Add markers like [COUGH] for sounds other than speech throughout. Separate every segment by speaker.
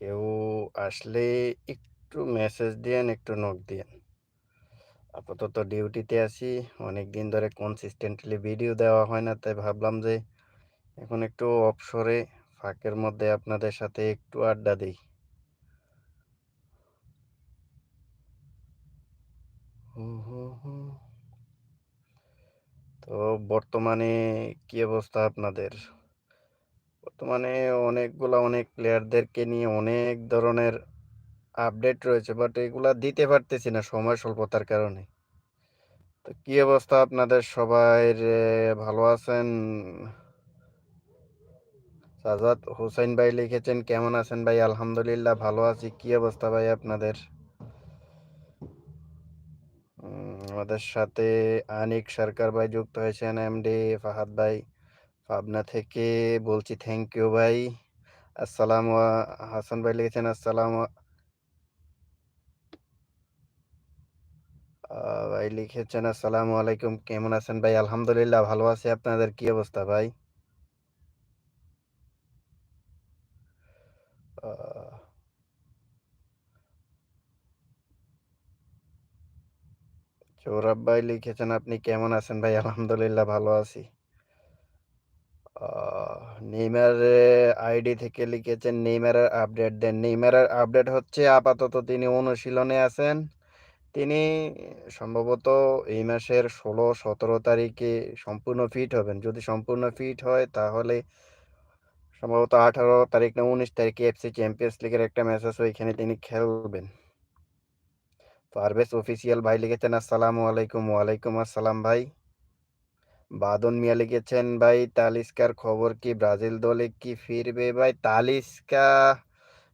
Speaker 1: কেউ আসলে একটু মেসেজ দিয়েন, একটু নক দিয়েন। আপাতত ডিউটিতে আছি। অনেক দিন ধরে কনসিস্টেন্টলি ভিডিও দেওয়া হয় না। তাই ভাবলাম যে এখন একটু অবসরে ফাঁকের মধ্যে আপনাদের সাথে একটু আড্ডা দেই। তো বর্তমানে কি অবস্থা আপনাদের? বর্তমানে অনেকগুলা অনেক প্লেয়ারদেরকে নিয়ে অনেক ধরনের আপডেট রয়েছে। বাট এগুলা দিতে পারতেছি না সময় স্বল্পতার কারণে। তো কি অবস্থা আপনাদের সবাইর? এ ভালো আছেন? সাজাদ হোসাইন ভাই লিখেছেন, "কেমন আছেন ভাই?" আলহামদুলিল্লাহ ভালো আছি। কি অবস্থা ভাই আপনাদের? আমাদের সাথে আনিক সরকার ভাই যুক্ত হয়েছেন, এমডি ফাহাদ ভাই পাবনা থেকে বলছি থ্যাংক ইউ ভাই। আসসালামু আ হাসান ভাই লিখেছেন, "আসসালামু" আ ভাই লিখেছেন, "আসসালামু আলাইকুম। কেমন আছেন ভাই?" আলহামদুলিল্লাহ ভালো আছি। আপনাদের কি অবস্থা ভাই? আ সৌরভ ভাই লিখেছেন, "আপনি কেমন আছেন ভাই?" আলহামদুলিল্লাহ ভালো আছি। নেইমারের আইডি থেকে লিখেছেন, "নেইমারের আপডেট দেন।" নেইমারের আপডেট হচ্ছে আপাতত তিনি অনুশীলনে আছেন। তিনি সম্ভবত এই মাসের ১৬-১৭ তারিখে সম্পূর্ণ ফিট হবেন। যদি সম্পূর্ণ ফিট হয় তাহলে সম্ভবত ১৮ তারিখ না ১৯ তারিখে এফসি চ্যাম্পিয়ন্স লিগের একটা ম্যাচ আছে ওইখানে তিনি খেলবেন। পারভেজ অফিসিয়াল ভাই লিখেছেন, "আসসালামু আলাইকুম।" ওয়ালাইকুম আসসালাম ভাই। বাদন মিয়া লিখেছেন, "ভাই তালিস্কার খবর কি? ব্রাজিল দলে কি ফিরবে ভাই?" তালিস্কা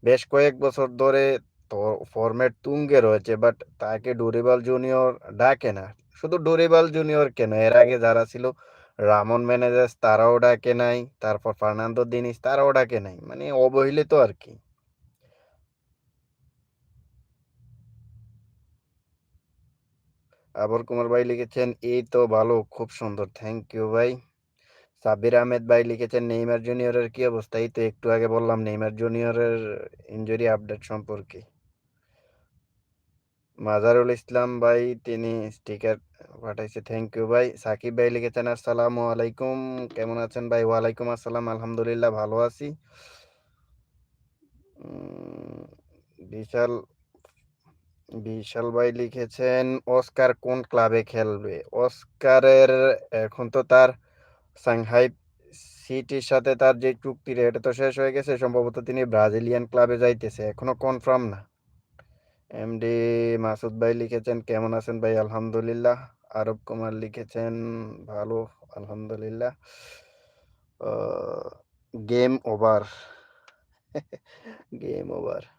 Speaker 1: বেশ কয়েক বছর ধরে তো ফর্মের তুঙ্গে রয়েছে। বাট তাকে ডুরিবাল জুনিয়র ডাকে না। শুধু ডুরিবাল জুনিয়র কেন, এর আগে যারা ছিল রামন মেনেজেস তারাও ডাকে নাই। তারপর ফার্নান্দো দিনিস তারাও ডাকে নাই। মানে অবহেলিত আরকি। আবর কুমার ভাই লিখেছেন, "এই তো ভালো, খুব সুন্দর। থ্যাংক ইউ ভাই।" সাবির আহমেদ ভাই লিখেছেন, "নেইমার জুনিয়রের কি অবস্থা?" এই তো একটু আগে বললাম নেইমার জুনিয়রের ইনজুরি আপডেট সম্পর্কে। মাজারুল ইসলাম ভাই তিনি স্টিকার পাঠাইছে। থ্যাংক ইউ ভাই। সাকিব ভাই লিখেছেন, "আসসালামু আলাইকুম। কেমন আছেন ভাই?" ওয়ালাইকুম আসসালাম। আলহামদুলিল্লাহ ভালো আছি। বিশাল বিশাল ভাই লিখেছেন, "অস্কার কোন ক্লাবে খেলবে?" অস্কারের এখন তো তার সাংহাই সিটির সাথে তার যে চুক্তিটা এটা তো শেষ হয়ে গেছে। সম্ভবত তিনি ব্রাজিলিয়ান ক্লাবে যাইতেছে। এখনও কনফার্ম না। এমডি মাসুদ ভাই লিখেছেন, "কেমন আছেন ভাই?" আলহামদুলিল্লাহ। আরব কুমার লিখেছেন, "ভালো, আলহামদুলিল্লাহ।" Game over. [LAUGHS] Game over.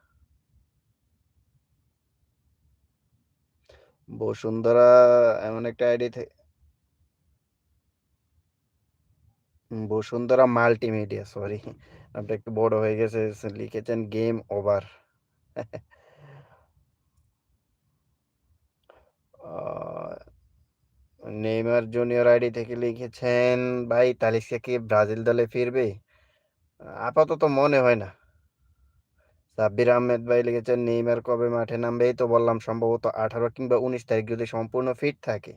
Speaker 1: Bashundhara এমন একটা আইডি থে উম বসুন্ধরা মাল্টিমিডিয়া সরি। নামটা একটু বড় হয়ে গেছে। লিখেছেন game over. Neymar junior ID থেকে লিখেছেন, "ভাই তালিস্কা কি ব্রাজিল দলে ফিরবে?" আপাতত মনে হয় না। সাব্বির আহমেদ ভাই লিখেছেন, "নেইমার কবে মাঠে নামবে?" তো বললাম সম্ভবত ১৮ কিংবা ১৯ তারিখ যদি সম্পূর্ণ ফিট থাকে।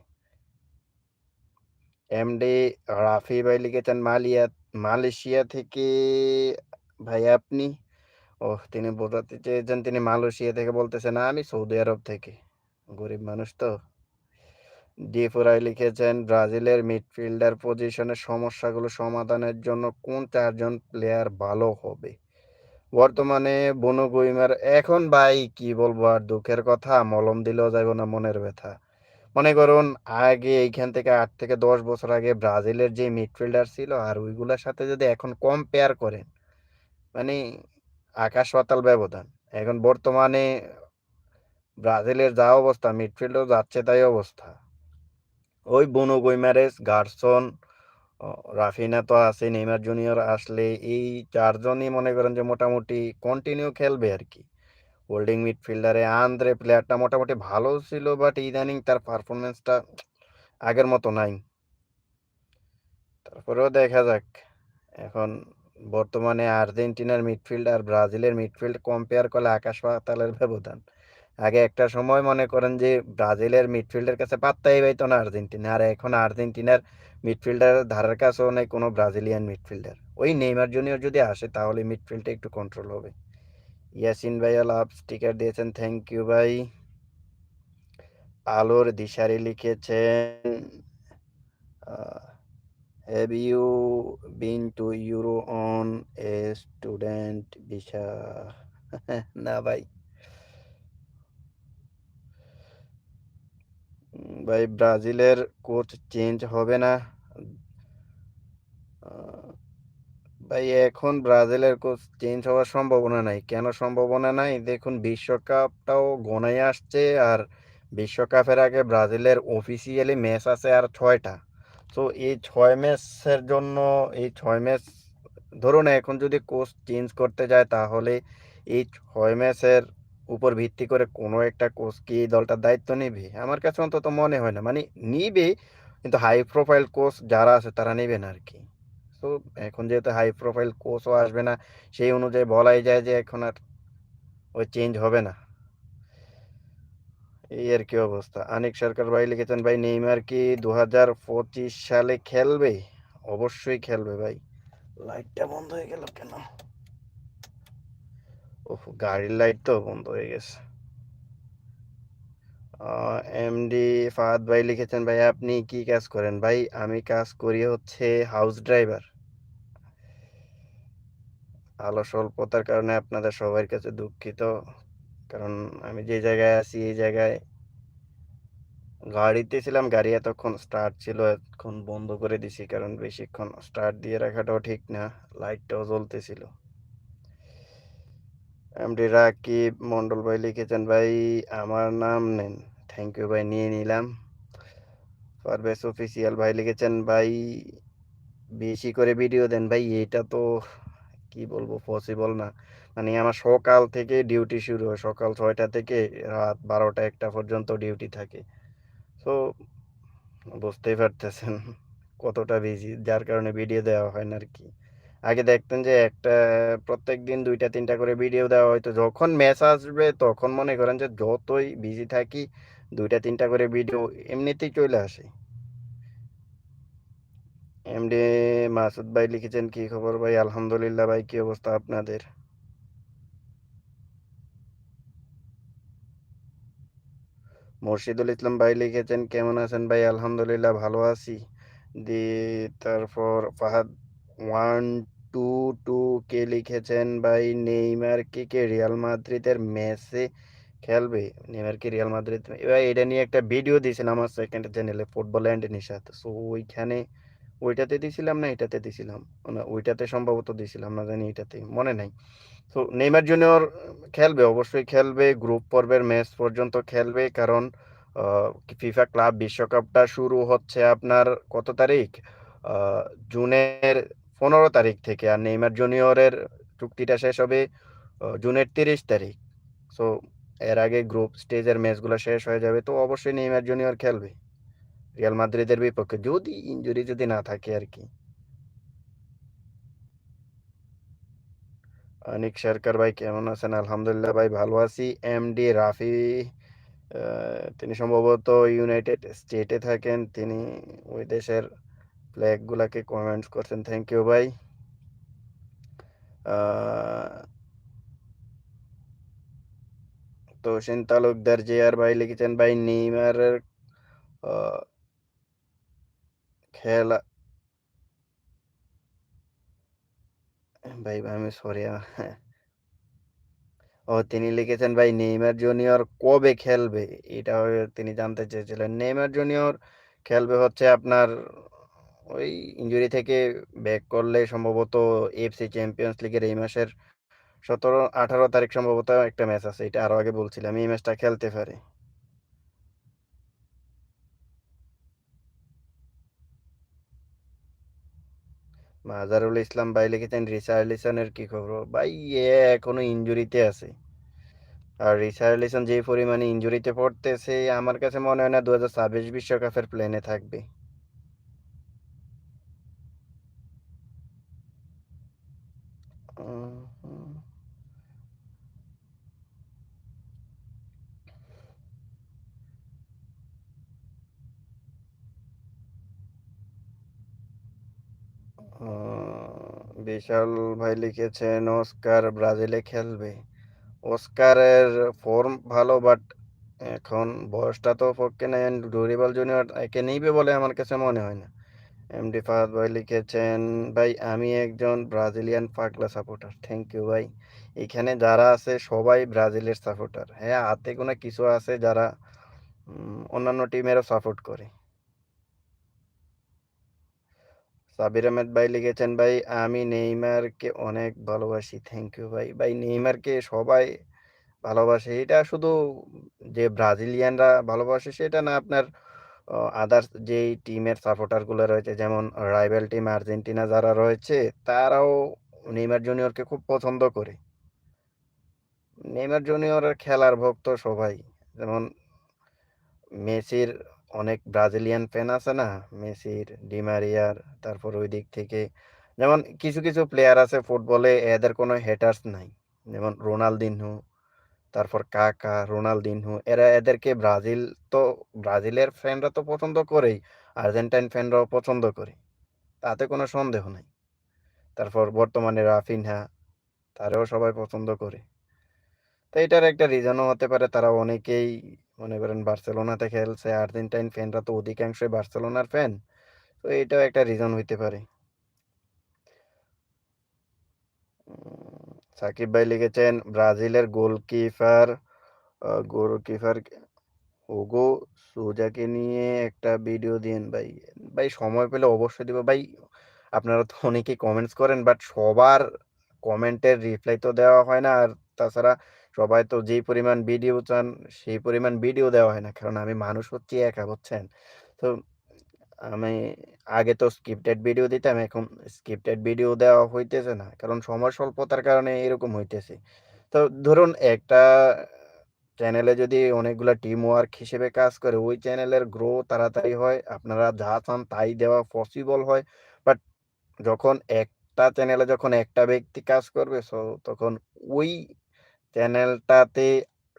Speaker 1: এমডি রাফি ভাই লিখেছেন, "মালিয়া মালয়েশিয়া থেকে ভাই আপনি?" ওহ! তিনি বোঝাতে চেয়েছেন তিনি মালয়েশিয়া থেকে বলতেছেন, "আমি সৌদি আরব থেকে।" গরিব মানুষ তো। ডিফোরাই লিখেছেন, "ব্রাজিলের মিডফিল্ডার পজিশনের সমস্যাগুলো সমাধানের জন্য কোন চারজন প্লেয়ার ভালো হবে?" বর্তমানে বুনো গুইমার এখন ভাই কি বলব আর দুঃখের কথা মলম দিলেও যাইব না মনের ব্যথা। মনে করুন আগে এইখান থেকে আট থেকে ১০ বছর আগে ব্রাজিলের যে মিডফিল্ডার ছিল আর ওইগুলোর সাথে যদি এখন কম্পেয়ার করেন, মানে আকাশ পাতাল ব্যবধান। এখন বর্তমানে ব্রাজিলের যা অবস্থা মিডফিল্ডও যাচ্ছে তাই অবস্থা। ওই বুনো গুইমারেস, গারসন, রাফিনা তো আছেই, নেইমার জুনিয়র আসলে এই চারজনই মনে করেন যে মোটামুটি কন্টিনিউ খেলবে আর কি হোল্ডিং মিডফিল্ডারে আন্দ্রে প্লেয়ারটা মোটামুটি ভালো ছিল বাট ইদানিং তার পারফরমেন্সটা আগের মতো নাই। তারপরেও দেখা যাক। এখন বর্তমানে আর্জেন্টিনার মিডফিল্ড আর ব্রাজিলের মিডফিল্ড কম্পেয়ার করলে আকাশ পাতালের ব্যবধান আগে একটা সময় মনে করেন যে ব্রাজিলের মিডফিল্ডের কাছে পাত্তাই পাইতো না আর্জেন্টিনা আর এখন আর্জেন্টিনার মিডফিল্ডার ধারার কাছেও নেই, কোনো ব্রাজিলিয়ান মিডফিল্ডার ওই নেইমার জুনিয়র যদি আসে, তাহলে মিডফিল্ডটা একটু কন্ট্রোল হবে। ইয়াসিন ভাইয়া লাভ স্টিকার দিয়েছেন থ্যাংক ইউ ভাই। আলোর দিশারি লিখেছেন have you been to Euro on a student visa না ভাই। ভাই ব্রাজিলের কোচ চেঞ্জ হবে না। ভাই এখন ব্রাজিলের কোচ চেঞ্জ হওয়ার সম্ভাবনা নাই। কেন সম্ভাবনা নাই? দেখুন, বিশ্বকাপটাও গনাই আসছে আর বিশ্বকাপের আগে ব্রাজিলের অফিসিয়ালি ম্যাচ আছে আর ছয়টা। তো এই ছয় ম্যাচের জন্য, এই ছয় ম্যাচ ধরুন এখন যদি কোচ চেঞ্জ করতে যায় তাহলে এই ছয় ম্যাচের উপর ভিত্তি করে কোনো একটা কোচ কি এই দলটার দায়িত্ব নেবে? আমার কাছে অন্তত মনে হয় না। মানে নিবে, কিন্তু হাই প্রোফাইল কোচ যারা আছে তারা নেবে না আর কি। তো এখন যেহেতু হাই প্রোফাইল কোচও আসবে না, সেই অনুযায়ী বলাই যায় যে এখন আর ওই চেঞ্জ হবে না। এই আর কি অবস্থা। আনিক সরকার ভাই লিখেছেন, ভাই নেইমার কি দু হাজার পঁচিশ সালে খেলবে? অবশ্যই খেলবে ভাই। লাইটটা বন্ধ হয়ে গেল কেন? ওহ, গাড়ির লাইট তো বন্ধ হয়ে গেছে। এমডি ফাহাদ ভাই লিখেছেন, ভাই, আপনি কি কাজ করেন? ভাই, আমি কাজ করি হচ্ছে হাউস ড্রাইভার আলো স্বল্পতার কারণে আপনাদের সবার কাছে দুঃখিত। কারণ আমি যে জায়গায় আছি, এই জায়গায় গাড়িতে ছিলাম, গাড়ি এতক্ষণ স্টার্ট ছিল এখন বন্ধ করে দিছি। কারণ বেশিক্ষণ স্টার্ট দিয়ে রাখাটাও ঠিক না লাইটটাও জ্বলতেছিল। এমডি রাকিব মন্ডল ভাই লিখেছেন, ভাই, আমার নাম নেন। থ্যাংক ইউ ভাই, নিয়ে নিলাম। পারভেজ অফিসিয়াল ভাই লিখেছেন, ভাই, বেশি করে ভিডিও দেন। ভাই, এটা তো কি বলব পসিবল না। মানে আমার সকাল থেকে ডিউটি শুরু হয়, সকাল ছয়টা থেকে রাত বারোটা একটা পর্যন্ত ডিউটি থাকে। তো বুঝতেই পারতেছেন কতটা বিজি যার কারণে ভিডিও দেওয়া হয় না আর কি। আগে দেখতেন যে একটা প্রত্যেক দিন দুইটা, তিনটা করে ভিডিও দেওয়া হয়তো। যখন ম্যাচ আসবে, তখন মনে করেন যে যতই বিজি থাকি, দুইটা, তিনটা করে ভিডিও এমনিতেই চলে আসে। এমডি মাসুদ ভাই লিখেছেন, কি খবর ভাই? আলহামদুলিল্লাহ ভাই, কি অবস্থা আপনাদের? মুর্শিদুল ইসলাম ভাই লিখেছেন, কেমন আছেন ভাই? আলহামদুলিল্লাহ ভালো আছি। দি, তারপর ফাহাদ, ওয়ান টু টু কে লিখেছেন ভাই? নেইমার কি কে? রিয়াল মাদ্রিদের ম্যাচে খেলবে? নেইমার কি রিয়াল মাদ্রিদ? এবার এটা নিয়ে একটা ভিডিও দিয়েছিলাম আমার সেকেন্ড চ্যানেলে ফুটবল অ্যান্ড নিশাত সো ওইখানে, ওইটাতে দিছিলাম না, এটাতে দিছিলাম। না, ওইটাতে সম্ভবত দিছিলাম না, জানি এটাতে, মনে নাই। তো নেইমার জুনিয়র খেলবে, অবশ্যই খেলবে গ্রুপ পর্বের ম্যাচ পর্যন্ত খেলবে, কারণ ফিফা ক্লাব বিশ্বকাপটা শুরু হচ্ছে আপনার কত তারিখ? জুনের পনেরো তারিখ থেকে আর নেইমার জুনিয়রের চুক্তিটা শেষ হবে জুনের তিরিশ তারিখ। সো এর আগে গ্রুপ স্টেজের ম্যাচগুলো শেষ হয়ে যাবে, তো অবশ্যই নেইমার জুনিয়র খেলবে। রিয়াল মাদ্রিদের বিপক্ষে, যদি ইঞ্জুরি যদি না থাকে আর কি। অনিক সরকার ভাই কেমন আছেন? আলহামদুলিল্লাহ ভাই ভালো আছি। এমডি রাফি তিনি সম্ভবত ইউনাইটেড স্টেটে থাকেন। তিনি ওই দেশের ফ্ল্যাগগুলাকে কমেন্টস করছেন থ্যাংক ইউ ভাই। তোষেন তালুকদার জে আর ভাই লিখেছেন, ভাই নেইমারের খেলা ভাই আমি সরি ও, তিনি লিখেছেন, ভাই, নেইমার জুনিয়র কবে খেলবে? এটা তিনি জানতে চেয়েছিলেন। নেইমার জুনিয়র খেলবে হচ্ছে আপনার ওই ইঞ্জুরি থেকে ব্যাক করলে সম্ভবত এফসি চ্যাম্পিয়ন্স লিগের এই মাসের সতেরো, আঠারো তারিখ সম্ভবত একটা ম্যাচ আছে, এটা আরও আগে বলছিলাম, এই ম্যাচটা খেলতে পারে। মাজারুল ইসলাম ভাই লিখেছেন, রিসার্লিসনের কি খবর? ভাই, এ এখনও ইঞ্জুরিতে আছে। আর রিসার্লিসন যে পরিমাণে ইঞ্জুরিতে পড়তেছে, আমার কাছে মনে হয় না দু হাজার ছাব্বিশ বিশ্বকাপের প্লেনে থাকবে। বিশাল ভাই লিখেছেন, "অস্কার ব্রাজিলে খেলবে।" অস্কারের ফর্ম ভালো বাট এখন বয়সটা তো পক্ষে নাই ডুরিবাল জুনিয়র একে নিবে বলে আমার কাছে মনে হয় না। এমডি ফাহাদ ভাই লিখেছেন, "ভাই আমি একজন ব্রাজিলিয়ান পাগলা সাপোর্টার।" থ্যাংক ইউ ভাই। এখানে যারা আছে সবাই ব্রাজিলের সাপোর্টার। হ্যাঁ, হাতে কোনো কিছু আছে যারা অন্যান্য টিমেরও সাপোর্ট করে। সাবির আহমেদ ভাই লিখেছেন, "ভাই আমি নেইমারকে অনেক ভালোবাসি।" থ্যাংক ইউ ভাই। ভাই নেইমারকে সবাই ভালোবাসে। এটা শুধু যে ব্রাজিলিয়ানরা ভালোবাসে সেটা না আপনার আদার্স যেই টিমের সাপোর্টারগুলো রয়েছে যেমন রাইভাল টিম আর্জেন্টিনা যারা রয়েছে তারাও নেইমার জুনিয়রকে খুব পছন্দ করে। নেইমার জুনিয়রের খেলার ভক্ত সবাই। যেমন মেসির অনেক ব্রাজিলিয়ান ফ্যান আছে না? মেসির, ডিমারিয়ার তারপর ওই দিক থেকে যেমন কিছু, কিছু প্লেয়ার আছে ফুটবলে এদের কোনো হেটার্স নাই। যেমন রোনালদিনহো, তারপর কাকা, রোনালদিনহো এরা এদেরকে ব্রাজিল তো ব্রাজিলের ফ্যানরা তো পছন্দ করেই। আর্জেন্টাইন ফ্যানরাও পছন্দ করে। তাতে কোনো সন্দেহ নাই। তারপর বর্তমানে রাফিনহা, তারাও সবাই পছন্দ করে। তো এটার একটা রিজনও হতে পারে তারা অনেকেই মনে করেন বার্সেলোনাতে খেলছে। আর্জেন্টাইন ফ্যানরা তো অধিকাংশই বার্সেলোনার ফ্যান। তো এটাও একটা রিজন হইতে পারে। সাকিব ভাই লিখেছেন, "ব্রাজিলের গোলকিপার গোলকিপার হুগো সোজাকে নিয়ে একটা ভিডিও দিন ভাই।" ভাই সময় পেলে অবশ্যই দিব। ভাই আপনারা তো অনেকেই কমেন্টস করেন বাট সবার কমেন্টের রিপ্লাই তো দেওয়া হয় না। আর তাছাড়া সবাই তো যেই পরিমাণ ভিডিও চান, সেই পরিমাণ ভিডিও দেওয়া হয় না। কারণ আমি মানুষ হচ্ছি একা, বুঝছেন? তো আমি আগে তো স্ক্রিপ্টেড ভিডিও দিতাম। এখন স্ক্রিপ্টেড ভিডিও দেওয়া হইতেছে না। কারণ সময় স্বল্পতার কারণে এরকম হইতেছে। তো ধরুন একটা চ্যানেলে যদি অনেকগুলো টিম ওয়ার্ক হিসেবে কাজ করে, ওই চ্যানেলের গ্রো তাড়াতাড়ি হয়। আপনারা যা চান তাই দেওয়া পসিবল হয়। বাট যখন একটা চ্যানেলে যখন একটা ব্যক্তি কাজ করবে সো তখন ওই চ্যানেলটাতে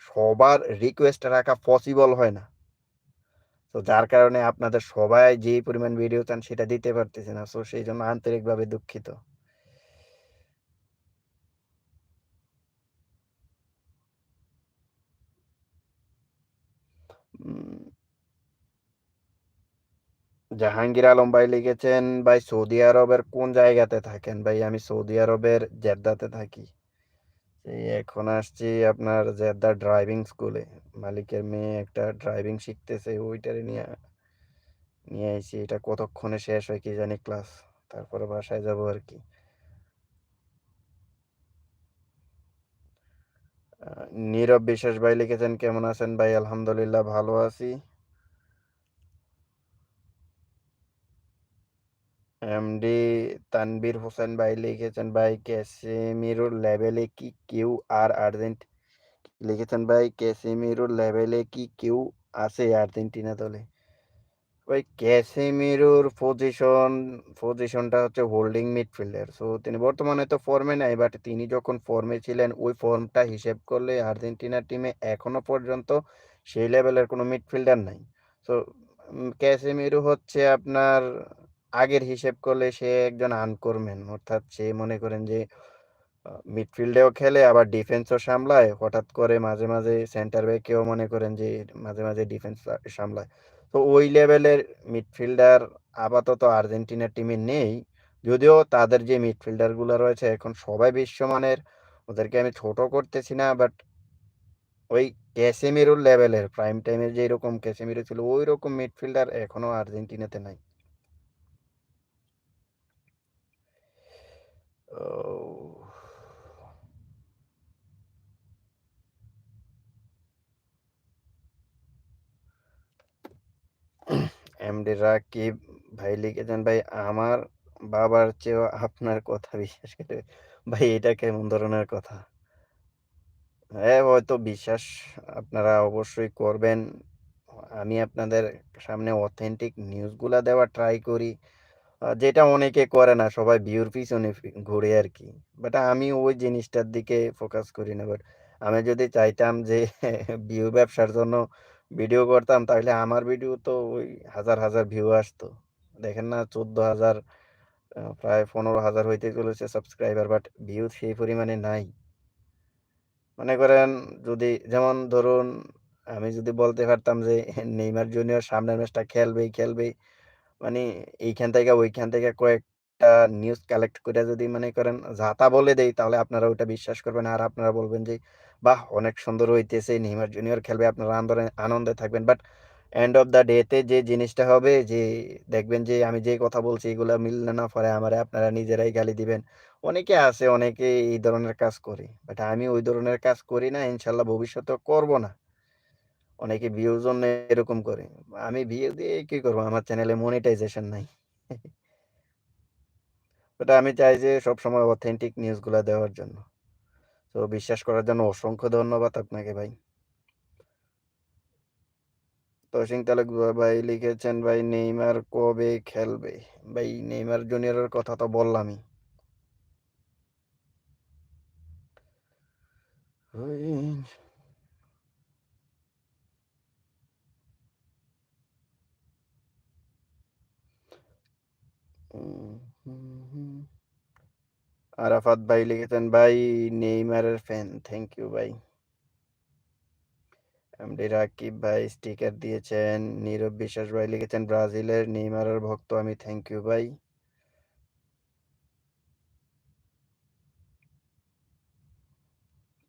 Speaker 1: সবার রিকোয়েস্ট রাখা পসিবল হয় না। তো যার কারণে আপনাদের সবাই যেই পরিমাণ ভিডিও চান সেটা দিতে পারতেছে না। সো সেইজন্য আন্তরিকভাবে দুঃখিত। জাহাঙ্গীর আলম ভাই লিখেছেন, "ভাই সৌদি আরবের কোন জায়গাতে থাকেন?" ভাই আমি সৌদি আরবের জেদ্দাতে থাকি। এখন আসছি আপনার জেদ্দা ড্রাইভিং স্কুলে। মালিকের মেয়ে একটা ড্রাইভিং শিখতেছে ওইটারে নিয়ে নিয়ে আইছি। এটা কতক্ষণে শেষ হয় কি জানি ক্লাস। তারপরে বাসায় যাব আর কি নীরব বিশ্বাস ভাই লিখেছেন, "কেমন আছেন ভাই?" আলহামদুলিল্লাহ ভালো আছি। এমডি তানভীর হোসেন ভাই লিখেছেন, "ভাই ক্যাসেমিরোর লেভেলে কি কেউ আর আর্জেন্ট" লিখেছেন, "ভাই ক্যাসেমিরোর লেভেলে কি কেউ আছে আর্জেন্টিনা দলে?" ভাই ক্যাসেমিরোর পজিশন পজিশনটা হচ্ছে হোল্ডিং মিডফিল্ডার। সো তিনি বর্তমানে তো ফর্মে নাই বাট তিনি যখন ফর্মে ছিলেন ওই ফর্মটা হিসেব করলে আর্জেন্টিনা টিমে এখনও পর্যন্ত সেই লেভেলের কোনো মিডফিল্ডার নাই। সো ক্যাসেমিরো হচ্ছে আপনার আগের হিসেব করলে সে একজন আনকোরম্যান। অর্থাৎ সে মনে করেন যে মিডফিল্ডেও খেলে আবার ডিফেন্সও সামলায়। হঠাৎ করে মাঝে, মাঝে সেন্টার ব্যাকেও মনে করেন যে মাঝে, মাঝে ডিফেন্স সামলায়। তো ওই লেভেলের মিডফিল্ডার আপাতত আর্জেন্টিনার টিমে নেই। যদিও তাদের যে মিডফিল্ডারগুলা রয়েছে এখন সবাই বিশ্বমানের। ওদেরকে আমি ছোট করতেছি না বাট ওই ক্যাসেমিরোর লেভেলের প্রাইম টাইমে যেরকম ক্যাসেমিরো ছিল ঐরকম মিডফিল্ডার এখনও আর্জেন্টিনাতে নাই। এমডি রাকিব ভাই লিখেছেন, "ভাই আমার বাবার চেয়েও আপনার কথা বিশ্বাস করে" ভাই এটা কেমন ধরনের কথা? হ্যাঁ, হয়তো বিশ্বাস আপনারা অবশ্যই করবেন। আমি আপনাদের সামনে অথেন্টিক নিউজগুলা দেওয়ার ট্রাই করি। যেটা অনেকে করে না। সবাই ভিউর পিছনে ঘুরে আর কি বাট আমি ওই জিনিসটার দিকে ফোকাস করি না। বাট আমি যদি চাইতাম যে [LAUGHS] ভিউ ব্যবসার জন্য ভিডিও করতাম তাহলে আমার ভিডিও তো ওই হাজার, হাজার ভিউ আসতো। দেখেন না চোদ্দ হাজার প্রায় ১৫,০০০ হইতে চলেছে সাবস্ক্রাইবার বাট ভিউ সেই পরিমাণে নাই। মনে করেন যদি যেমন ধরুন আমি যদি বলতে পারতাম যে [LAUGHS] নেইমার জুনিয়র সামনের ম্যাচটা খেলবেই, খেলবেই। মানে এইখান থেকে ওইখান থেকে কয়েকটা নিউজ কালেক্ট করে যদি মনে করেন যা তা বলে দেই তাহলে আপনারা ওইটা বিশ্বাস করবেন। আর আপনারা বলবেন যে, "বাহ! অনেক সুন্দর হইতেছে। নেইমার জুনিয়র খেলবে।" আপনারা আন্দরে আনন্দে থাকবেন। But end of the day তে যে জিনিসটা হবে যে দেখবেন যে আমি যে কথা বলছি এগুলা মিললে না পরে আমারে আপনারা নিজেরাই গালি দিবেন। অনেকে আছে, অনেকে এই ধরনের কাজ করে। বাট আমি ওই ধরনের কাজ করি না। ইনশাল্লাহ ভবিষ্যতেও করব না। অনেকে ভিউর জন্য এরকম করে। আমি ভিউ দিয়ে কি করব? আমার চ্যানেলে মনিটাইজেশন নাই। [LAUGHS] ওটা আমি চাই যে সবসময় অথেন্টিক নিউজগুলো দেওয়ার জন্য। তো বিশ্বাস করার জন্য অসংখ্য ধন্যবাদ আপনাকে ভাই। তসিং তালুক ভাই লিখেছেন, "ভাই নেইমার কবে খেলবে?" ভাই নেইমার জুনিয়রের কথা তো বললামই। ওই আরাফাত ভাই লিখেছেন, "ভাই নেইমারের ফ্যান। থ্যাংক ইউ ভাই।" এমডি রাকিব ভাই স্টিকার দিয়েছেন। নীরব বিশ্বাস ভাই লিখেছেন, "ব্রাজিলের নেইমারের ভক্ত আমি। থ্যাংক ইউ ভাই।"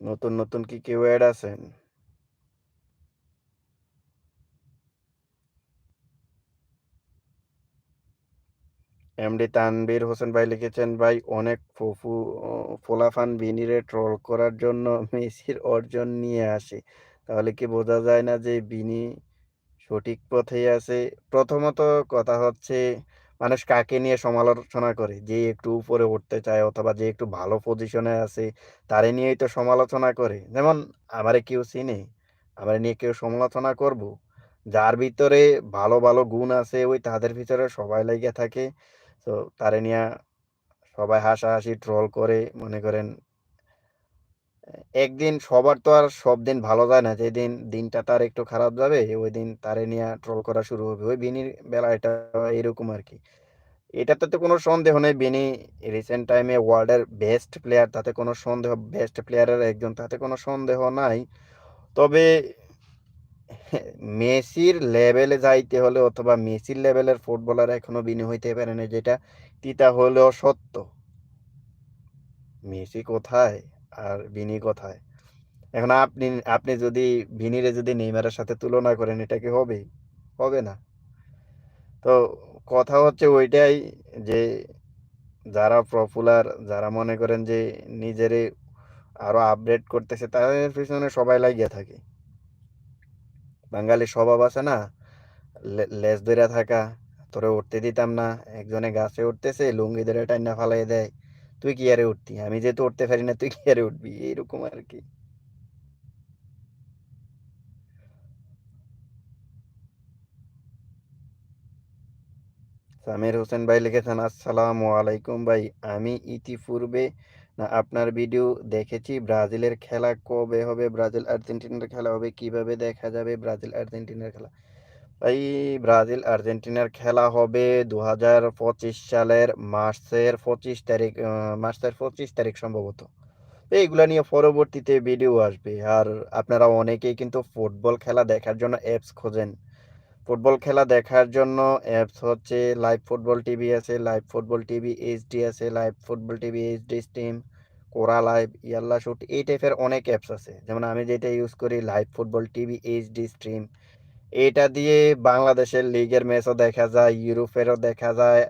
Speaker 1: নতুন, নতুন কি কেউ অ্যাড আছেন? এমডি তানভীর হোসেন ভাই লিখেছেন, "ভাই অনেক ফুফু ফোলাফান বিনিরে ট্রল করার জন্য মেসির অর্জন নিয়ে আসে। তাহলে কি বোঝা যায় না যে বিনি সঠিক পথেই আছে?" প্রথমত কথা হচ্ছে মানুষ কাকে নিয়ে সমালোচনা করে? যে একটু উপরে উঠতে চায় অথবা যে একটু ভালো পজিশনে আছে তারে নিয়েই তো সমালোচনা করে। যেমন আমারে কেউ চিনে? আমারে নিয়ে কেউ সমালোচনা করব? যার ভিতরে ভালো, ভালো গুণ আছে ওই তাদের ভিতরে সবাই লাইগা থাকে। তো তারে নিয়ে সবাই হাসাহাসি ট্রোল করে মনে করেন, একদিন সবার তো আর সব দিন ভালো যায় না। যেদিন দিনটা তার একটু খারাপ যাবে, ওই দিন তারে নিয়ে ট্রল করা শুরু হবে। ওই বিনির বেলা এটা এরকম আর কি এটাতে তো কোনো সন্দেহ নেই বিনি রিসেন্ট টাইমে ওয়ার্ল্ডের বেস্ট প্লেয়ার তাতে কোনো সন্দেহ বেস্ট প্লেয়ারের একজন, তাতে কোনো সন্দেহ নাই। তবে [LAUGHS] মেসির লেভেলে যাইতে হলে অথবা মেসির লেভেলের ফুটবলার এখনও বিনি হইতে পারে নাই যেটা তিতা হলেও সত্য। মেসি কোথায়? আর বিনি কোথায়? এখন আপনি আপনি যদি ভিনিরে যদি নেইমারের সাথে তুলনা করেন এটা কি হবে? হবে না। তো কথা হচ্ছে ওইটাই যে যারা পপুলার, যারা মনে করেন যে নিজেরে আরও আপডেট করতেছে তাদের পিছনে সবাই লাইগা থাকে। বাঙালির স্বভাব আছে না? লেজ ধইরা থাকা। তোরে উঠতে দিতাম না। একজনে গাছে উঠতেছে লুঙ্গি ধরে টাইনা ফালাইয়া দেয়। তুই কি আরে উঠতি? আমি যেহেতু উঠতে পারি না তুই কি আরে উঠবি? এইরকম আর কি সামির হোসেন ভাই লিখেছেন, "আসসালামু আলাইকুম ভাই। আমি ইতিপূর্বে না, আপনার ভিডিও দেখেছি। ব্রাজিলের খেলা কবে হবে? ব্রাজিল আর্জেন্টিনার খেলা হবে, কীভাবে দেখা যাবে ব্রাজিল আর্জেন্টিনার খেলা?" ভাই, ব্রাজিল আর্জেন্টিনার খেলা হবে ২০২৫ সালের মার্চের ২৫ তারিখ মার্চের ২৫ তারিখ সম্ভবত। এইগুলা নিয়ে পরবর্তীতে ভিডিও আসবে। আর আপনারা অনেকেই কিন্তু ফুটবল খেলা দেখার জন্য অ্যাপস খোঁজেন। ফুটবল খেলা দেখার জন্য অ্যাপস হচ্ছে লাইভ ফুটবল টিভি আছে, লাইভ ফুটবল টিভি এইচডি আছে, live football TV HD stream, Kora Live, Yalla Shoot এই টাইপের অনেক অ্যাপস আছে। যেমন আমি যেটা ইউজ করি live football TV HD stream. এটা দিয়ে বাংলাদেশের লিগের ম্যাচও দেখা যায়, ইউরোপেরও দেখা যায়,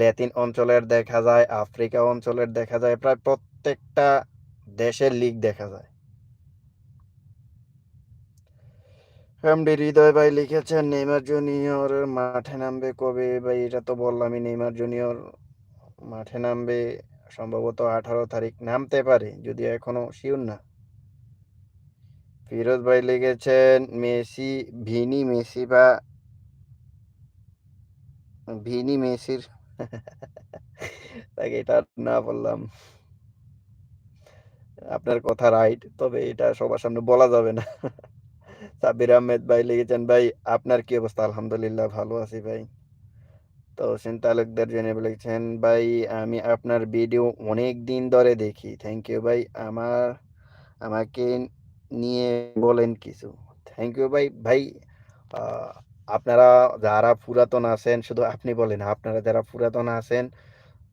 Speaker 1: ল্যাতিন অঞ্চলের দেখা যায়, আফ্রিকা অঞ্চলের দেখা যায়। প্রায় প্রত্যেকটা দেশের লিগ দেখা যায়। এমডি হৃদয় ভাই লিখেছেন, "নেইমার জুনিয়র মাঠে নামবে কবে?" ভাই এটা তো বললামই নেইমার জুনিয়র মাঠে নামবে সম্ভবত ১৮ তারিখ নামতে পারে, যদিও এখনও সিউর না। ফিরোজ ভাই লিখেছেন, "মেসি, ভিনি মেসি বা" ভিনি মেসির [LAUGHS] তাকে এটা না বললাম। আপনার কথা রাইট। তবে এটা সবার সামনে বলা যাবে না। [LAUGHS] সাব্বির আহমেদ ভাই লিখেছেন, "ভাই আপনার কি অবস্থা?" আলহামদুলিল্লাহ ভালো আছি ভাই। তো হোসেন তালুকদার জেনে বলেছেন ভাই আমি আপনার ভিডিও অনেক দিন ধরে দেখি। থ্যাংক ইউ ভাই। আমার আমাকে নিয়ে বলেন কিছু। থ্যাংক ইউ ভাই। ভাই আপনারা যারা পুরাতন আছেন শুধু আপনি বলেন আপনারা যারা পুরাতন আছেন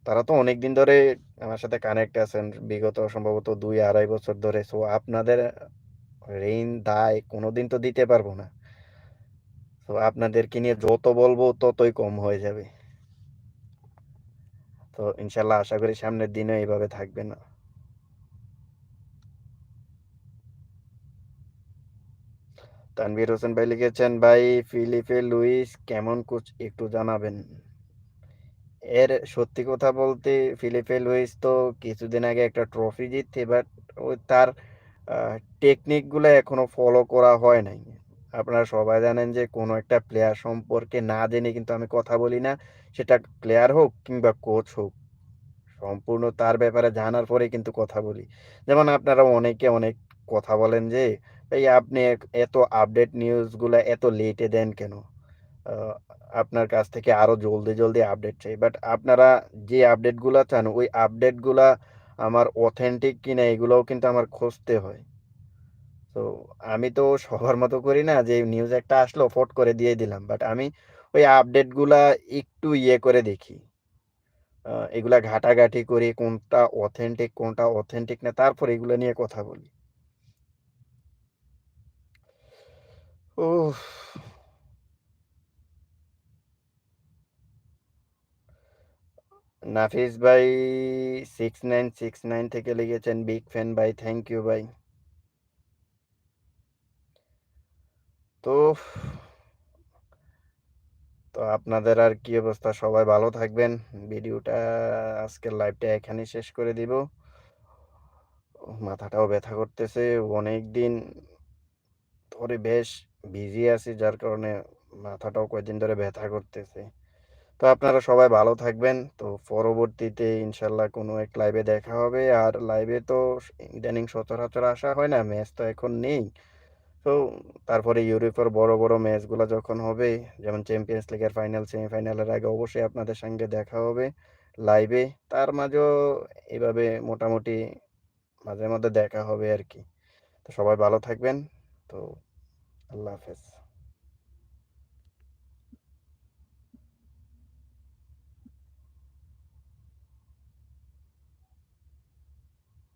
Speaker 1: তারা তো অনেক দিন ধরে আমার সাথে কানেক্ট আছেন। বিগত সম্ভবত দুই আড়াই বছর ধরে। সো আপনাদের ঋণ, দায় কোনোদিন তো দিতে পারব না। তো আপনাদেরকে নিয়ে যত বলব ততই কম হয়ে যাবে। তো ইনশাল্লাহ আশা করি সামনের দিনে এইভাবে থাকবে না। তানভীর হোসেন ভাই লিখেছেন, ভাই ফিলিপে লুইস, কেমন কোচ একটু জানাবেন? এর সত্যি কথা বলতে ফিলিপে লুইস তো কিছুদিন আগে একটা ট্রফি জিতছে বাট ওই তার টেকনিকগুলো এখনও ফলো করা হয় নাই। আপনারা সবাই জানেন যে কোনো একটা প্লেয়ার সম্পর্কে না জেনে কিন্তু আমি কথা বলি না। সেটা প্লেয়ার হোক কিংবা কোচ হোক, সম্পূর্ণ তার ব্যাপারে জানার পরে কিন্তু কথা বলি। যেমন আপনারা অনেকে অনেক কথা বলেন যে, এই আপনি এত আপডেট নিউজগুলো এত লেটে দেন কেন? আপনার কাছ থেকে আরও জলদি জলদি আপডেট চাই। বাট আপনারা যে আপডেটগুলো চান, ওই আপডেটগুলা আমার অথেন্টিক কিনা এগুলোও কিন্তু আমার খুঁজতে হয়। তো আমি তো সবার মতো করি না যে নিউজ একটা আসলো ফোট করে দিয়ে দিলাম বাট আমি ওই আপডেটগুলা একটু ইয়ে করে দেখি। এগুলা ঘাটাঘাটি করি, কোনটা অথেন্টিক কোনটা অথেন্টিক না, তারপর এগুলো নিয়ে কথা বলি। ও নাফিস ভাই সিক্স নাইন সিক্স নাইন থেকে লিখেছেন বিগ ফ্যান ভাই থ্যাংক ইউ ভাই। তো তো আপনাদের আর কি অবস্থা? সবাই ভালো থাকবেন। ভিডিওটা আজকের লাইভটা এখানে শেষ করে দিব। মাথাটাও ব্যথা করতেছে অনেক দিন ধরে, বেশ বিজি আছি, যার কারণে মাথাটাও কয়েকদিন ধরে ব্যথা করতেছে। তো আপনারা সবাই ভালো থাকবেন। তো পরবর্তীতে ইনশাল্লাহ কোনো এক লাইভে দেখা হবে। আর লাইভে তো ইদানিং সচরাচর আসা হয় না ম্যাচ তো এখন নেই। তো তারপরে ইউরোপের বড় বড় ম্যাচগুলো যখন হবে, যেমন চ্যাম্পিয়ন্স লিগের ফাইনাল সেমিফাইনালের আগে অবশ্যই আপনাদের সঙ্গে দেখা হবে লাইভে তার মাঝেও এভাবে মোটামুটি মাঝে মধ্যে দেখা হবে আর কি। তো সবাই ভালো থাকবেন। তো আল্লাহ হাফেজ।